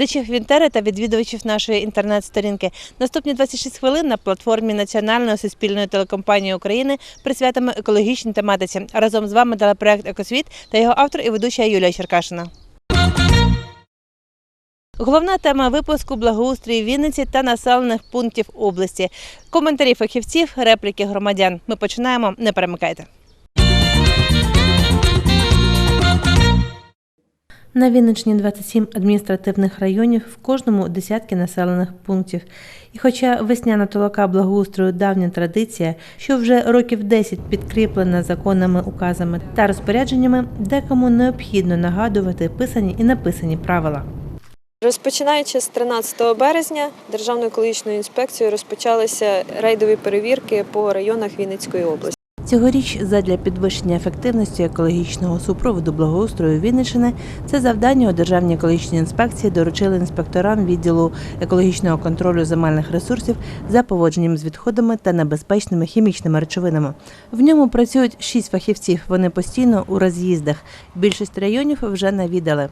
Глядачів Вінтери та відвідувачів нашої інтернет-сторінки. Наступні 26 хвилин на платформі Національної суспільної телекомпанії України присвятимо екологічній тематиці. Разом з вами телепроект Екосвіт та його автор і ведуча Юлія Черкашина. Головна тема випуску благоустрій Вінниці та населених пунктів області. Коментарі фахівців, репліки громадян. Ми починаємо. Не перемикайте. На Вінниччині 27 адміністративних районів, в кожному десятки населених пунктів. І хоча весняна толока благоустрою давня традиція, що вже років 10 підкріплена законами, указами та розпорядженнями, декому необхідно нагадувати писані і написані правила. Розпочинаючи з 13 березня, Державною екологічною інспекцією розпочалися рейдові перевірки по районах Вінницької області. Цьогоріч задля підвищення ефективності екологічного супроводу благоустрою Вінниччини це завдання у Державній екологічній інспекції доручили інспекторам відділу екологічного контролю земельних ресурсів за поводженням з відходами та небезпечними хімічними речовинами. В ньому працюють шість фахівців. Вони постійно у роз'їздах. Більшість районів вже навідали.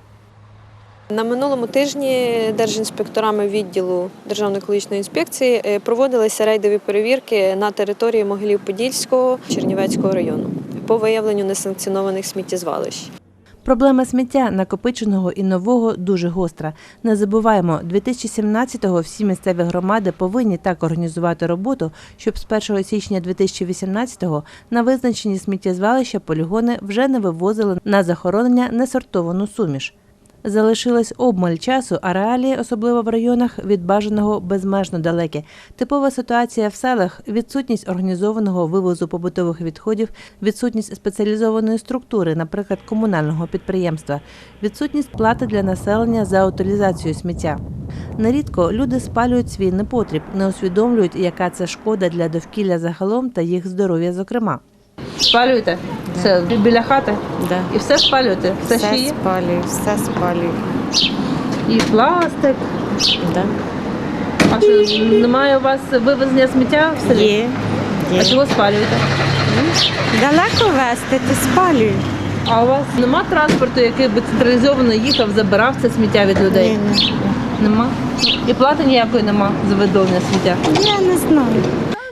На минулому тижні держінспекторами відділу Державної екологічної інспекції е, проводилися рейдові перевірки на території Могилів-Подільського Чернівецького району по виявленню несанкціонованих сміттєзвалищ. Проблема сміття накопиченого і нового дуже гостра. Не забуваємо, 2017-го всі місцеві громади повинні так організувати роботу, щоб з 1 січня 2018-го на визначені сміттєзвалища полігони вже не вивозили на захоронення несортовану суміш. Залишилось обмаль часу, а реалії, особливо в районах, від бажаного безмежно далекі. Типова ситуація в селах відсутність організованого вивозу побутових відходів, відсутність спеціалізованої структури, наприклад, комунального підприємства, відсутність плати для населення за утилізацію сміття. Нерідко люди спалюють свій непотріб, не усвідомлюють, яка це шкода для довкілля загалом та їх здоров'я, зокрема. Спалюєте? Це біля хати? Да. І все спалюєте? Все спалюю, все спалюю. І пластик. Да. А що немає у вас вивезення сміття в селі? Є. А чого спалюєте? Далеко вести, то спалюю. А у вас нема транспорту, який би централізовано їхав, забирав це сміття від людей? Ні, ні. Нема. І плати ніякої нема за видовлення сміття. Я не знаю.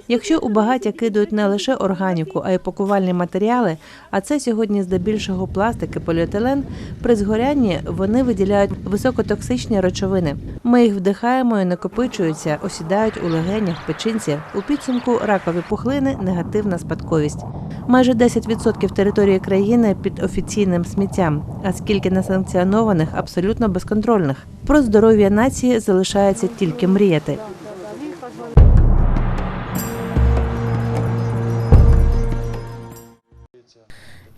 Якщо у багаття кидають не лише органіку, а й пакувальні матеріали, а це сьогодні здебільшого пластик і поліетилен, при згорянні вони виділяють високотоксичні речовини. Ми їх вдихаємо і накопичуються, осідають у легенях, печінці. У підсумку ракові пухлини негативна спадковість. Майже 10% території країни під офіційним сміттям, а скільки несанкціонованих абсолютно безконтрольних. Про здоров'я нації залишається тільки мріяти.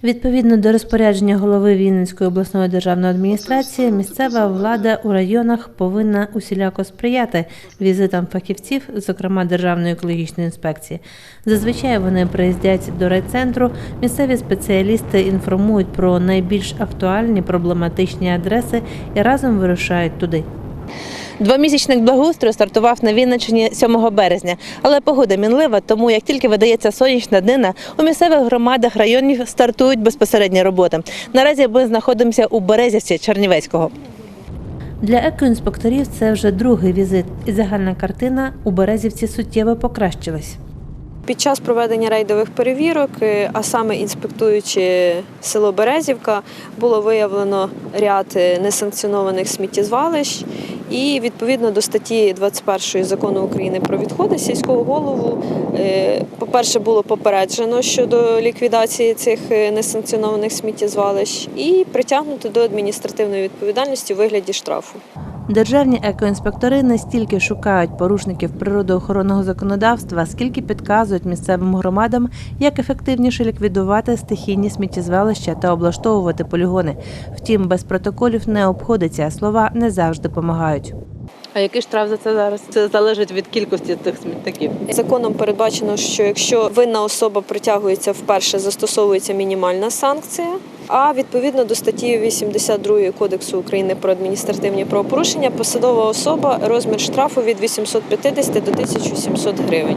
Відповідно до розпорядження голови Вінницької обласної державної адміністрації, місцева влада у районах повинна усіляко сприяти візитам фахівців, зокрема Державної екологічної інспекції. Зазвичай вони приїздять до райцентру. Місцеві спеціалісти інформують про найбільш актуальні проблематичні адреси і разом вирушають туди. Двомісячник благоустрою стартував на Вінниччині 7 березня, але погода мінлива, тому як тільки видається сонячна днина, у місцевих громадах районів стартують безпосередні роботи. Наразі ми знаходимося у Березівці Чернівецького. Для екоінспекторів це вже другий візит, і загальна картина у Березівці суттєво покращилась. Під час проведення рейдових перевірок, е, а саме інспектуючи село Березівка, було виявлено ряд е, несанкціонованих сміттєзвалищ. І відповідно до статті 21 закону України про відходи сільського голову, е, по-перше, було попереджено щодо ліквідації цих е, несанкціонованих сміттєзвалищ і притягнуто до адміністративної відповідальності у вигляді штрафу. Державні екоінспектори не стільки шукають порушників природоохоронного законодавства, скільки підказують місцевим громадам, як ефективніше ліквідувати стихійні сміттєзвалища та облаштовувати полігони. Втім, без протоколів не обходиться. Слова не завжди допомагають. А який штраф за це зараз? Це залежить від кількості цих смітників. Законом передбачено, що якщо винна особа притягується вперше, застосовується мінімальна санкція. А відповідно до статті 82 Кодексу України про адміністративні правопорушення, посадова особа розмір штрафу від 850 до 1700 гривень.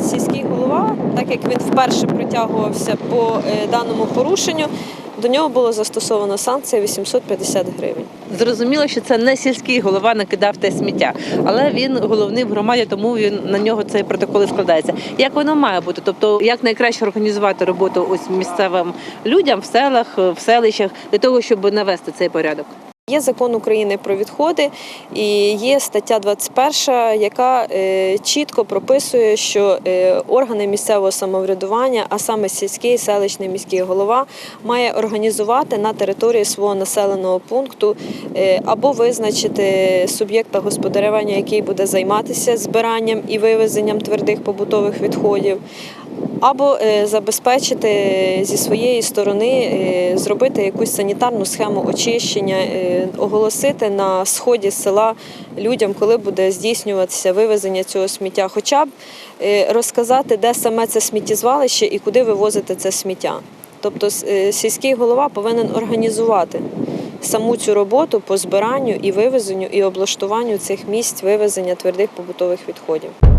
Сільський голова, так як він вперше притягувався по е, даному порушенню, до нього було застосовано санкція 850 гривень. Зрозуміло, що це не сільський голова накидав те сміття, але він головний в громаді, тому він на нього цей протокол складається. Як воно має бути? Тобто, як найкраще організувати роботу ось місцевим людям в селах, в селищах для того, щоб навести цей порядок? Є закон України про відходи і є стаття 21, яка е, чітко прописує, що е, органи місцевого самоврядування, а саме сільський, селищний міський голова, має організувати на території свого населеного пункту е, або визначити суб'єкта господарювання, який буде займатися збиранням і вивезенням твердих побутових відходів. Або е, забезпечити зі своєї сторони, е, зробити якусь санітарну схему очищення, е, оголосити на сході села людям, коли буде здійснюватися вивезення цього сміття, хоча б розказати, де саме це сміттєзвалище і куди вивозити це сміття. Тобто сільський голова повинен організувати саму цю роботу по збиранню і вивезенню і облаштуванню цих місць вивезення твердих побутових відходів.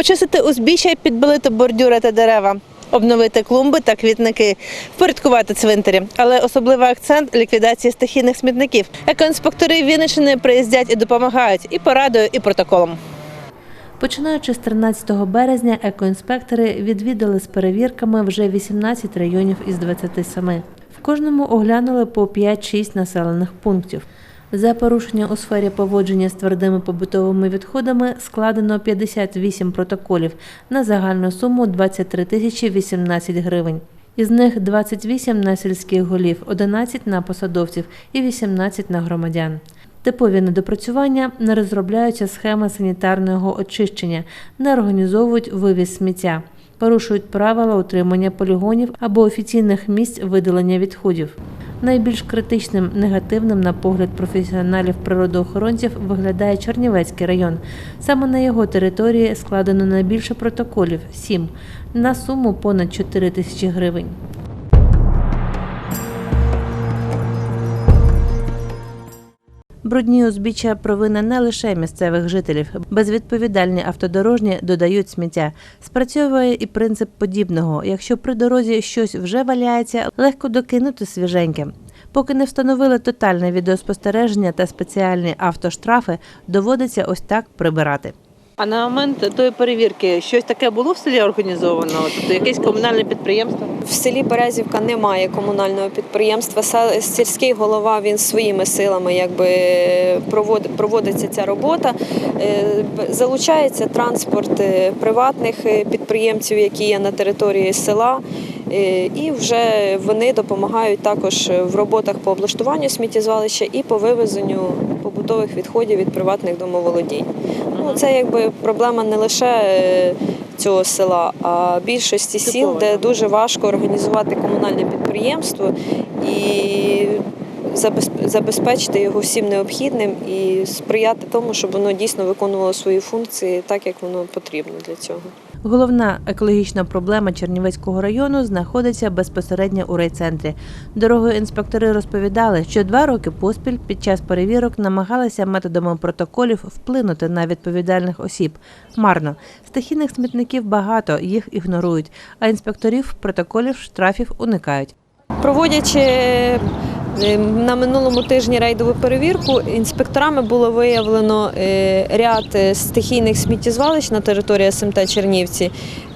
Почистити узбіччя підбилити бордюри та дерева. Обновити клумби та квітники, впорядкувати цвинтарі. Але особливий акцент ліквідації стихійних смітників. Екоінспектори Вінниччини приїздять і допомагають і порадою, і протоколом. Починаючи з 13 березня, екоінспектори відвідали з перевірками вже 18 районів із 27. В кожному оглянули по 5-6 населених пунктів. За порушення у сфері поводження з твердими побутовими відходами складено 58 протоколів на загальну суму 23 тисячі 18 гривень. Із них 28 на сільських голів, 11 на посадовців і 18 на громадян. Типові недопрацювання не розробляються схеми санітарного очищення, не організовують вивіз сміття, порушують правила утримання полігонів або офіційних місць видалення відходів. Найбільш критичним негативним на погляд професіоналів природоохоронців виглядає Чернівецький район. Саме на його території складено найбільше протоколів 7, на суму понад 4 тисячі гривень. Брудні узбіччя провина не лише місцевих жителів. Безвідповідальні автодорожні додають сміття. Спрацьовує і принцип подібного. Якщо при дорозі щось вже валяється, легко докинути свіженьке. Поки не встановили тотальне відеоспостереження та спеціальні автоштрафи, доводиться ось так прибирати. А на момент тої перевірки щось таке було в селі організовано? Тобто якесь комунальне підприємство? В селі Березівка немає комунального підприємства. Сільський голова він своїми силами якби провод- проводиться ця робота. Е, Залучається транспорт е, приватних е, підприємців, які є на території села. І вже вони допомагають також в роботах по облаштуванню сміттєзвалища і по вивезенню побутових відходів від приватних домоволодінь. Ну, це якби проблема не лише е, цього села, а більшості сіл, де дуже важко організувати комунальне підприємство. І забезпечити його всім необхідним і сприяти тому, щоб воно дійсно виконувало свої функції так, як воно потрібно для цього. Головна екологічна проблема Чернівецького району знаходиться безпосередньо у райцентрі. Дорогою інспектори розповідали, що два роки поспіль під час перевірок намагалися методами протоколів вплинути на відповідальних осіб. Марно стихійних смітників багато, їх ігнорують, а інспекторів протоколів штрафів уникають. Проводячи на минулому тижні рейдову перевірку, інспекторами було виявлено е, ряд е, стихійних сміттєзвалищ на території СМТ Чернівці.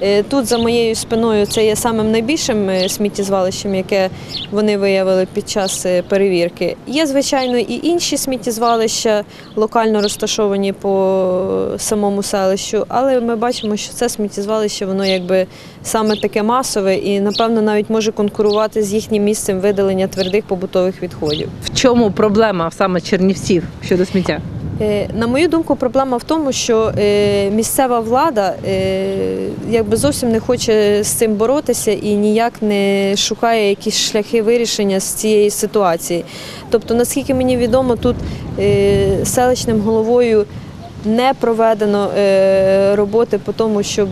Е, Тут за моєю спиною це є самим найбільшим е, сміттєзвалищем, яке вони виявили під час е, перевірки. Є, звичайно, і інші сміттєзвалища, локально розташовані по самому селищу, але ми бачимо, що це сміттєзвалище, воно якби саме таке масове і, напевно, навіть може конкурувати з їхнім місцем видалення твердих побутових відходів. В чому проблема саме чернівців щодо сміття? Е, На мою думку, проблема в тому, що е, місцева влада е, якби зовсім не хоче з цим боротися і ніяк не шукає якісь шляхи вирішення з цієї ситуації. Тобто, наскільки мені відомо, тут селищним головою не проведено роботи по тому, щоб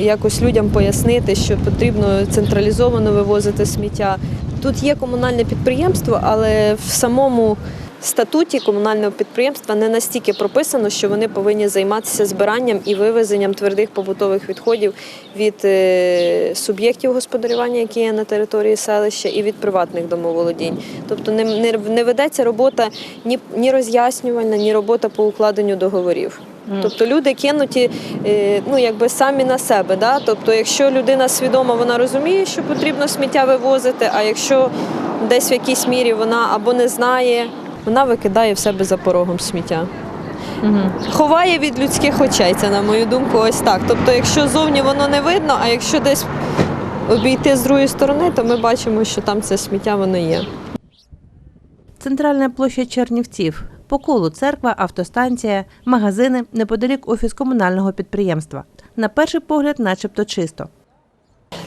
якось людям пояснити, що потрібно централізовано вивозити сміття. Тут є комунальне підприємство, але в самому статуті комунального підприємства не настільки прописано, що вони повинні займатися збиранням і вивезенням твердих побутових відходів від е, суб'єктів господарювання, які є на території селища, і від приватних домоволодінь. Тобто не, ведеться робота ні, ні роз'яснювальна, ні робота по укладенню договорів. Тобто люди кинуті е, ну, якби самі на себе. Да? Тобто, якщо людина свідома, вона розуміє, що потрібно сміття вивозити, а якщо десь в якійсь мірі вона або не знає, вона викидає в себе за порогом сміття. Ховає від людських очей, це на мою думку, ось так. Тобто, якщо зовні воно не видно, а якщо десь обійти з другої сторони, то ми бачимо, що там це сміття воно є. Центральна площа Чернівців. По колу церква, автостанція, магазини, неподалік офіс комунального підприємства. На перший погляд, начебто чисто.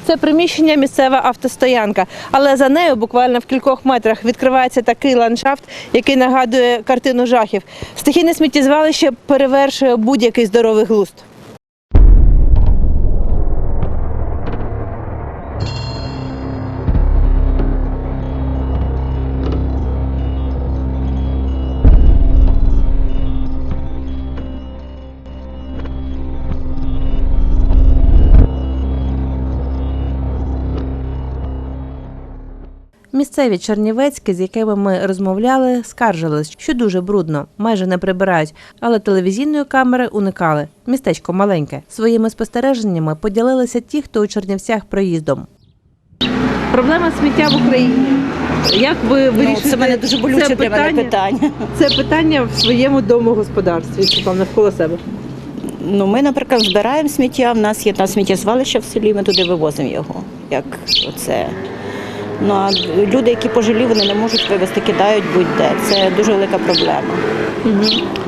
Це приміщення місцева автостоянка, але за нею буквально в кількох метрах відкривається такий ландшафт, який нагадує картину жахів. Стихійне сміттєзвалище перевершує будь-який здоровий глузд. Місцеві чернівецькі, з якими ми розмовляли, скаржились, що дуже брудно, майже не прибирають, але телевізійної камери уникали. Містечко маленьке. Своїми спостереженнями поділилися ті, хто у Чернівцях проїздом. Проблема сміття в Україні. Як ви Ну, це мене дуже болюче для мене питання. Це питання в своєму домогосподарстві, чи там навколо себе. Ну, ми, наприклад, збираємо сміття, в нас є там сміттєзвалище в селі, ми туди вивозимо його. Як оце. Ну а люди, які пожилі, вони не можуть вивезти, кидають будь-де. Це дуже велика проблема.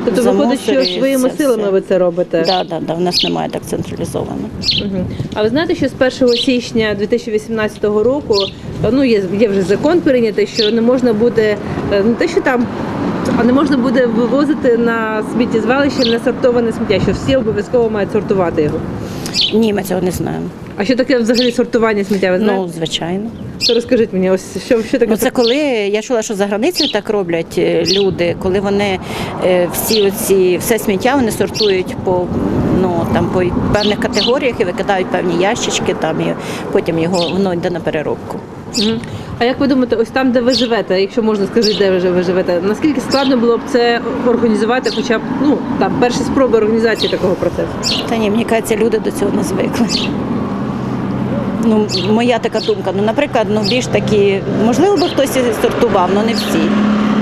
Тобто виходить, що своїми все. силами ви це робите. Так, да, да, в нас немає так централізовано. Мгм. А ви знаєте, що з 1 січня 2018 року ну є, є вже закон прийнятий, що не можна буде е, не те, що там. А не можна буде вивозити на сміттєзвалище несортоване сміття, що всі обов'язково мають сортувати його. Ні, ми цього не знаємо. А що таке взагалі сортування сміття? Ви знаєте? Ну, звичайно. То розкажіть мені, ось що, що таке Ну, це коли я чула, що за границею так роблять е, люди, коли вони е, всі оці все сміття вони сортують по ну там по певних категоріях і викидають певні ящички, там і потім його воно йде на переробку. Мгм. А як ви думаєте, ось там, де ви живете, якщо можна сказати, де ви ви живете, наскільки складно було б це організувати, хоча б ну там перші спроби організації такого процесу? Та ні, мені кажеться, люди до цього не звикли. Ну, моя така думка. Ну, наприклад, ну більш такі, можливо, би хтось сортував, але не всі.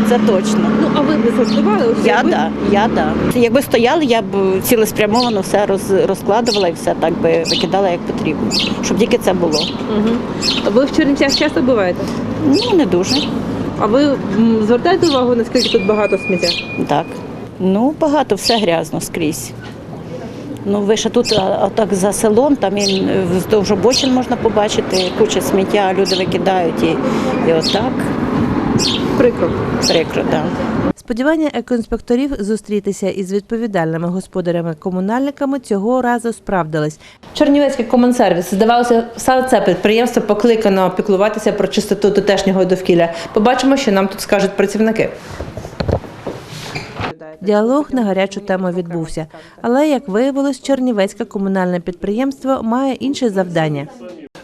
Це точно. Ну а ви б? Ось Я якби- да, я да. Якби стояли, я б цілеспрямовано все роз, розкладувала і все так би викидала як потрібно, щоб тільки це було. Угу. А ви в Чернівцях часто буваєте? Ну не дуже. А ви звертаєте увагу, наскільки тут багато сміття? Так. Ну, багато, все грязно скрізь. Ну, ви ще тут, а, а так за селом, там і е, вздовж обочин можна побачити, куча сміття, люди викидають і, і отак. Прикро. Прикро, так. Сподівання екоінспекторів зустрітися із відповідальними господарями-комунальниками цього разу справдились. Чернівецький комунсервіс здавалося, саме це підприємство покликано піклуватися про чистоту тутешнього довкілля. Побачимо, що нам тут скажуть працівники. Діалог на гарячу тему відбувся, але як виявилось, Чернівецьке комунальне підприємство має інше завдання.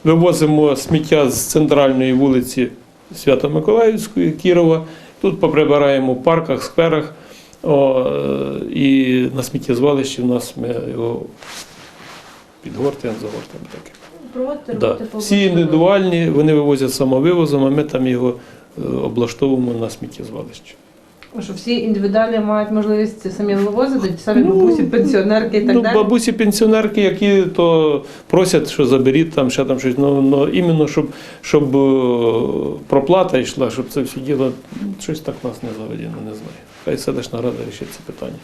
Вивозимо сміття з центральної вулиці Свято-Миколаївської Кірова. Тут поприбираємо в парках, скверах. О, і на сміттєзвалищі в нас ми його підгортаємо, загортаємо таке. Да. Всі індивідуальні, вони вивозять самовивозом, а ми там його е, облаштовуємо на сміттєзвалищі. Що всі індивідуально мають можливість самі вивозити, самі Ну, бабусі, пенсіонерки і так ну, далі. бабусі пенсіонерки, які то просять, що заберіть там, ще там щось. Ну, ну іменно щоб, щоб е, проплата йшла, щоб це все діло, щось так нас не заведено, не знаю. Хай селищна рада рішить це питання.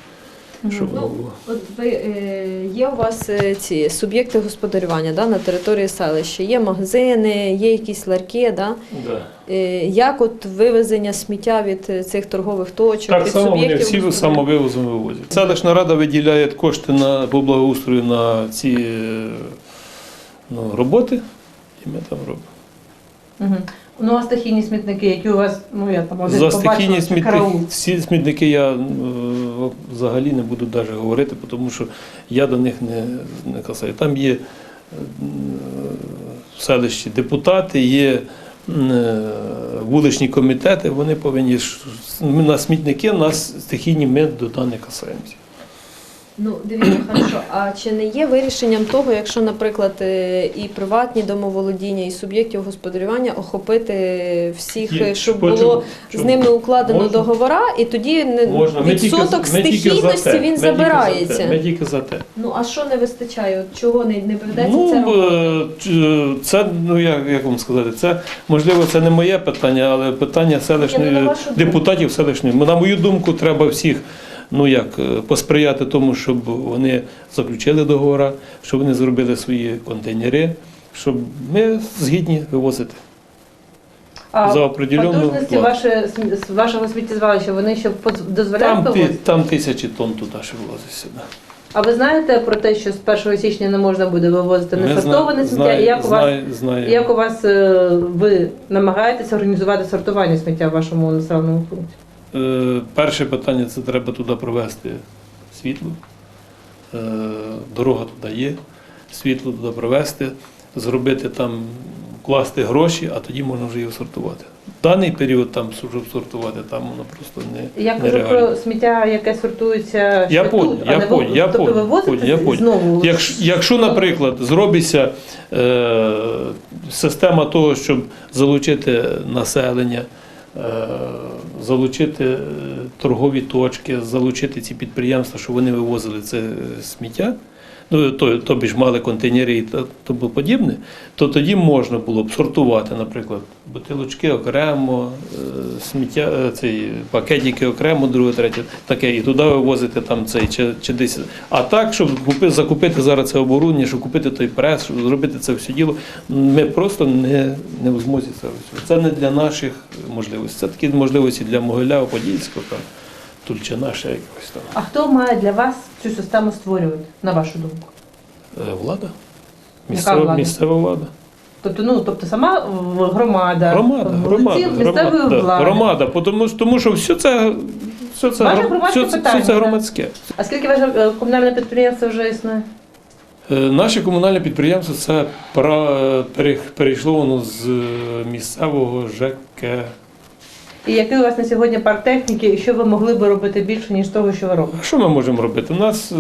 Щоб воно було. От ви е, є у вас е, ці суб'єкти господарювання да, на території селища, є магазини, є якісь ларки. Да? Да. Е, Як от вивезення сміття від цих торгових точок, Так від само вони всі самовивозом вивозять. Селищна рада виділяє кошти на, по благоустрою на ці ну, роботи, і ми там робимо. Угу. Ну а стихійні смітники, які у вас, ну я там один За побачила, стихійні чи смітники, караул. всі смітники я е, взагалі не буду навіть говорити, тому що я до них не, не касаю. Там є е, в селищі депутати, є е, вуличні комітети, вони повинні ж- на смітники, нас стихійні ми до не касаємося. Ну, дивіться, хорошо. А чи не є вирішенням того, якщо, наприклад, е, і приватні домоволодіння, і суб'єктів господарювання охопити всіх, Є. е, щоб Почому? було з ними укладено Можна. договора, і тоді не- Можна. Ми тільки, відсоток ми тільки за стихійності те. Ми він тільки за забирається. Ми тільки за те. Ну а що не вистачає? От Чого не, не ведеться Ну, це робити? е, ч- це, ну як, як вам сказати, це можливо це не моє питання, але питання селищної Ні, ну, на вашу думку. депутатів селищної. На мою думку, треба всіх ну як е, посприяти тому, щоб вони заключили договори, щоб вони зробили свої контейнери, щоб ми згідні вивозити. А за потужності ваше, вашого сміттєзвалища, вони ще дозволяють Там, там тисячі тонн туди ще вилазить сюди. А ви знаєте про те, що з 1 січня не можна буде вивозити несортоване сміття? І як у вас знаю. як у вас е, ви намагаєтеся організувати сортування сміття в вашому населеному пункті? Е, Перше питання це треба туди провести світло. Е, Дорога туди є, світло туди провести, зробити там, вкласти гроші, а тоді можна вже його сортувати. В даний період там сортувати, там воно просто не Я кажу про сміття, яке сортується Я ще понял, тут, я а не понял, я тобто понял, ви возите я знову. Якщо, якщо, наприклад, зробиться е, система того, щоб залучити населення, залучити е, торгові точки, залучити ці підприємства, щоб вони вивозили це е, сміття, ну, то, тобі ж мали контейнери і тому подібне, то тоді можна було б сортувати, наприклад, бутилочки окремо, е, сміття, е, цей, пакетики окремо, друге, третє, таке, і туди вивозити там цей чи, чи десь. А так, щоб купи, закупити зараз це оборудовання, щоб купити той прес, щоб зробити це все діло, ми просто не, не в змозі це. Це не для наших можливостей. Це такі можливості для Могилява, Подільського, там, Тульчина, ще якось там. А хто має для вас цю систему створювати, на вашу думку? Е, Влада? Місцева, влада? місцева влада. Тобто, ну тобто сама громада, Громада, громада, вулиці місцевої громада, да, влади. громада, тому, тому що все це, все це, Ваше гром- громадське все, це- питання, все це так? громадське. А скільки ваше е, комунальне підприємство вже існує? Е, Наше комунальне підприємство це пере- перейшло воно з місцевого ЖК. І який у вас на сьогодні парк техніки, і що ви могли би робити більше, ніж того, що ви робите? Що ми можемо робити? У нас е,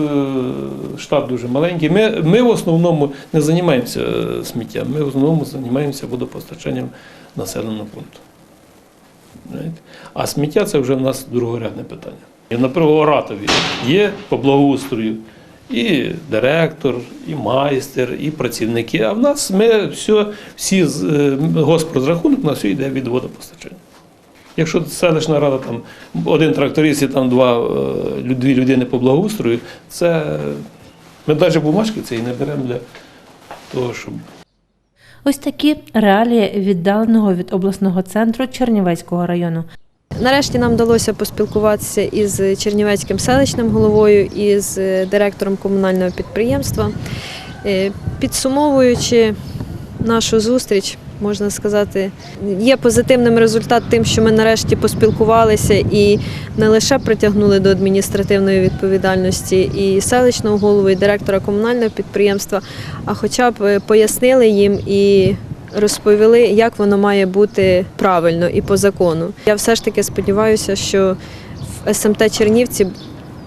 штат дуже маленький. Ми, ми в основному не займаємося е, сміттям, ми в основному займаємося водопостачанням населеного пункту. А сміття це вже в нас другорядне питання. І, у Ратові є по благоустрою і директор, і майстер, і працівники. А в нас ми все, всі е, госпрозрахунок на все йде від водопостачання. Якщо селищна рада там один тракторист і там два, е, дві людини по благоустрою, це ми навіть бумажки цієї не беремо для того, щоб Ось такі реалії віддаленого від обласного центру Чернівецького району. Нарешті нам вдалося поспілкуватися із Чернівецьким селищним головою і з директором комунального підприємства. Е, Підсумовуючи нашу зустріч, можна сказати, є позитивним результат тим, що ми нарешті поспілкувалися і не лише притягнули до адміністративної відповідальності і селищного голову, і директора комунального підприємства, а хоча б е, пояснили їм і розповіли, як воно має бути правильно і по закону. Я все ж таки сподіваюся, що в СМТ Чернівці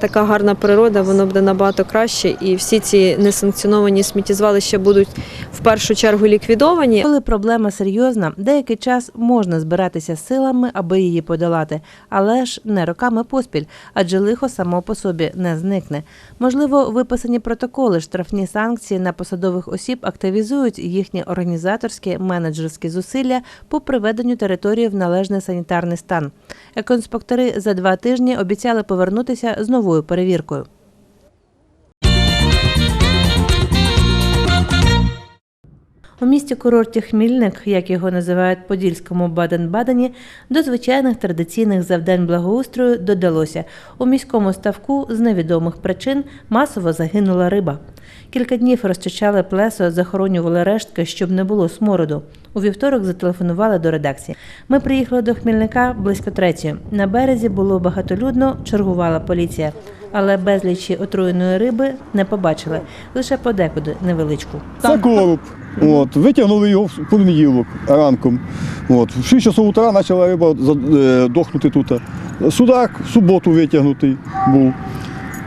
така гарна природа, воно буде набагато краще, і всі ці несанкціоновані сміттєзвалища будуть в першу чергу ліквідовані. Коли проблема серйозна, деякий час можна збиратися силами, аби її подолати, але ж не роками поспіль, адже лихо само по собі не зникне. Можливо, виписані протоколи, штрафні санкції на посадових осіб активізують їхні організаторські менеджерські зусилля по приведенню території в належний санітарний стан. Екоінспектори за два тижні обіцяли повернутися з новою перевіркою. У місті курорті Хмільник, як його називають подільському Баден-Бадені, до звичайних традиційних завдань благоустрою додалося у міському ставку з невідомих причин масово загинула риба. Кілька днів розчищали плесо, захоронювали рештки, щоб не було смороду. У вівторок зателефонували до редакції. Ми приїхали до Хмільника близько третьої. На березі було багатолюдно, чергувала поліція. Але безлічі отруєної риби не побачили, лише подекуди невеличку. Це короб. От, витягнули його в понеділок ранком. От, в 6 часов утра почала риба е, дохнути тут. Судак в суботу витягнутий був.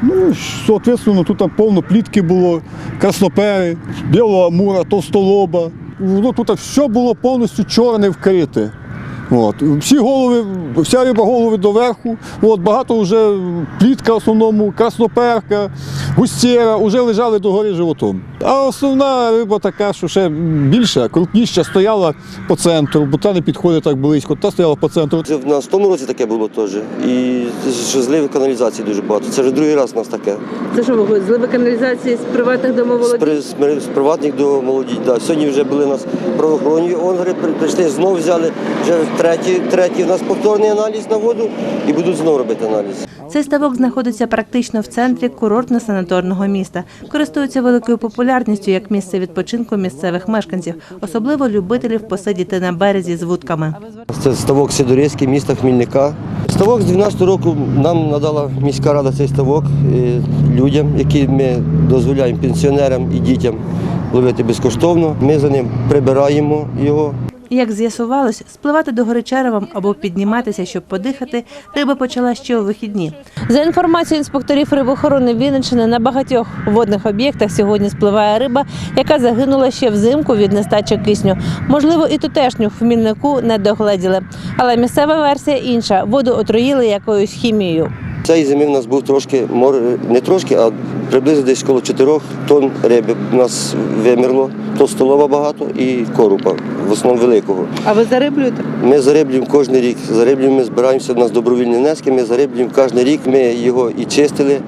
Ну, соответственно, тут повно плітки було, краснопери, білого амура, товстолоба. Ну, тут все було повністю чорне вкрите. От. Всі голови, вся риба голови доверху. От, багато вже плітка в основному, красноперка, густєра вже лежали догори животом. А основна риба така, що ще більша, крупніша, стояла по центру, бо та не підходить так близько, та стояла по центру. Це в нас в тому році таке було теж. І що зливи каналізації дуже багато. Це вже другий раз у нас таке. Це що виходить? Зливи каналізації з приватних З, при, з, при- з приватних до молоді. Да. Сьогодні вже були у нас правоохоронні органи, при- прийшли, знов взяли вже третій, третій у нас повторний аналіз на воду і будуть знову робити аналіз. Цей ставок знаходиться практично в центрі курортно-санаторного міста. Користується великою популярністю як місце відпочинку місцевих мешканців, особливо любителів посидіти на березі з вудками. Це ставок Сидорецький, міста Хмільника. Ставок з 12 року нам надала міська рада цей ставок е, людям, які ми дозволяємо пенсіонерам і дітям ловити безкоштовно. Ми за ним прибираємо його. Як з'ясувалось, спливати до гори Черевом або підніматися, щоб подихати, риба почала ще у вихідні. За інформацією інспекторів рибохорони Вінниччини, на багатьох водних об'єктах сьогодні спливає риба, яка загинула ще взимку від нестачі кисню. Можливо, і тутешню в Хмільнику не догледіли. Але місцева версія інша: воду отруїли якоюсь хімією. Цієї зими в нас був трошки не трошки, а приблизно десь коло 4 тонн риби. У нас вимерло То столова багато і корупа, в основному великого. А ви зариблюєте? Ми зариблюємо кожен рік. Зариблюємо, ми збираємося, у нас добровільні внески, ми зариблюємо кожен рік, ми його і чистили,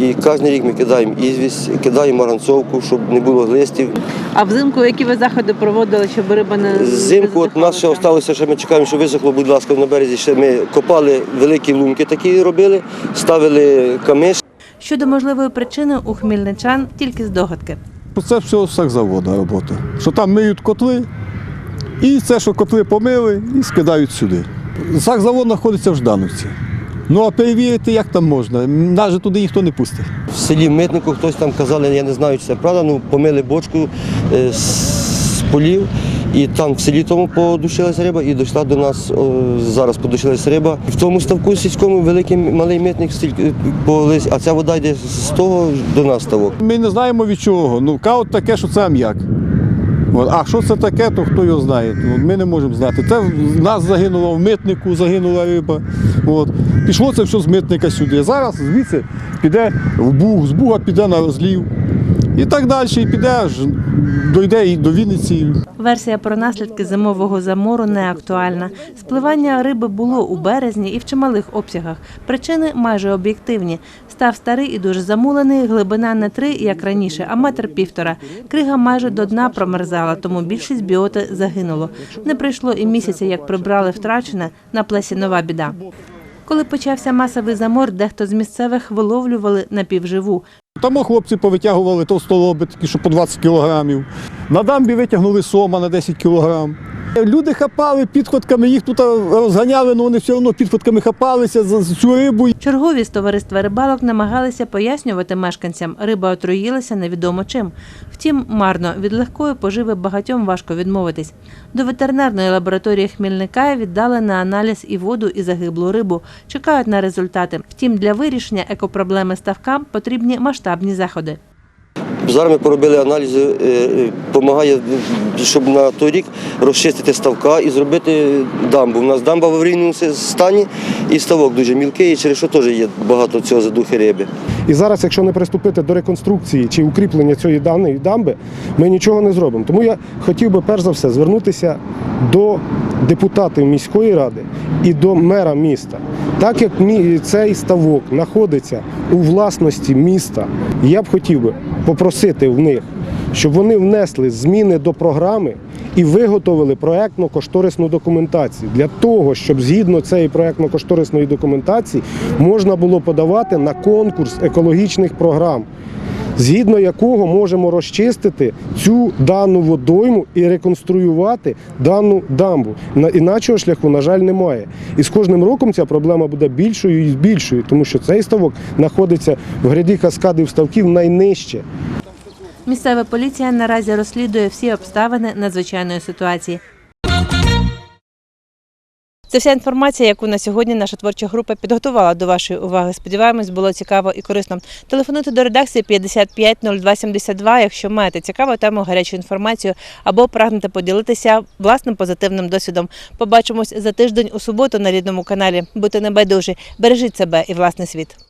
і кожен рік ми кидаємо ізвість, кидаємо маранцовку, щоб не було глистів. А взимку які ви заходи проводили, щоб риба не Зимку от нас ще залишилося, що ми чекаємо, що висохло, будь ласка, на березі. Ще ми копали великі лунки такі робили, ставили камиш. Щодо можливої причини у хмільничан тільки здогадки. Це все сакзавода робота. Що там миють котли, і це, що котли помили, і скидають сюди. Сакзавод знаходиться в Ждановці. Ну а перевірити, як там можна, навіть туди ніхто не пустить. В селі Митнику хтось там казали, я не знаю, чи це правда, ну помили бочку е, з полів. І там в селі тому подушилася риба і дійшла до нас, о, зараз подушилася риба. В тому ставку сільському великий малий митник стільки полись, а ця вода йде з того до нас ставок. Ми не знаємо від чого. Ну, кажуть таке, що це ам'як. От. А що це таке, то хто його знає. От Ми не можемо знати. Це в нас загинуло в митнику, загинула риба. От. Пішло це все з митника сюди. Зараз звідси піде в Буг, з Буга піде на розлів. І так далі, і піде дойде і до Вінниці. Версія про наслідки зимового замору не актуальна. Спливання риби було у березні і в чималих обсягах. Причини майже об'єктивні. Став старий і дуже замулений, глибина не три, як раніше, а метр півтора. Крига майже до дна промерзала, тому більшість біоти загинуло. Не пройшло і місяця, як прибрали втрачене на плесі нова біда. Коли почався масовий замор, дехто з місцевих виловлювали напівживу. Там хлопці повитягували товстолоби, такі, що по 20 кілограмів. На дамбі витягнули сома на 10 кілограм. Люди хапали підходками, їх тут розганяли, але вони все одно підходками хапалися за за цю рибу. Чергові з товариства рибалок намагалися пояснювати мешканцям, риба отруїлася невідомо чим. Втім, марно від легкої поживи багатьом важко відмовитись. До ветеринарної лабораторії Хмільника віддали на аналіз і воду, і загиблу рибу. Чекають на результати. Втім, для вирішення екопроблеми ставка потрібні масштабні заходи. Зараз ми поробили аналізи, допомагає, щоб на той рік розчистити ставка і зробити дамбу. У нас дамба в аварійному стані і ставок дуже мілкий, і через що теж є багато цього задухи риби. І зараз, якщо не приступити до реконструкції чи укріплення цієї даної дамби, ми нічого не зробимо. Тому я хотів би перш за все звернутися до депутатів міської ради і до мера міста. Так як цей ставок знаходиться у власності міста, я б хотів би попросити в них, щоб вони внесли зміни до програми і виготовили проектно-кошторисну документацію для того, щоб згідно цієї проектно-кошторисної документації можна було подавати на конкурс екологічних програм. згідно якого можемо розчистити цю дану водойму і реконструювати дану дамбу. Іначого шляху, на жаль, немає. І з кожним роком ця проблема буде більшою і більшою, тому що цей ставок знаходиться в гряді каскадів ставків найнижче. Місцева поліція наразі розслідує всі обставини надзвичайної ситуації. Це вся інформація, яку на сьогодні наша творча група підготувала до вашої уваги. Сподіваємось, було цікаво і корисно. Телефонуйте до редакції 55 02 72, якщо маєте цікаву тему, гарячу інформацію або прагнете поділитися власним позитивним досвідом. Побачимось за тиждень у суботу на рідному каналі. Будьте небайдужі, бережіть себе і власний світ.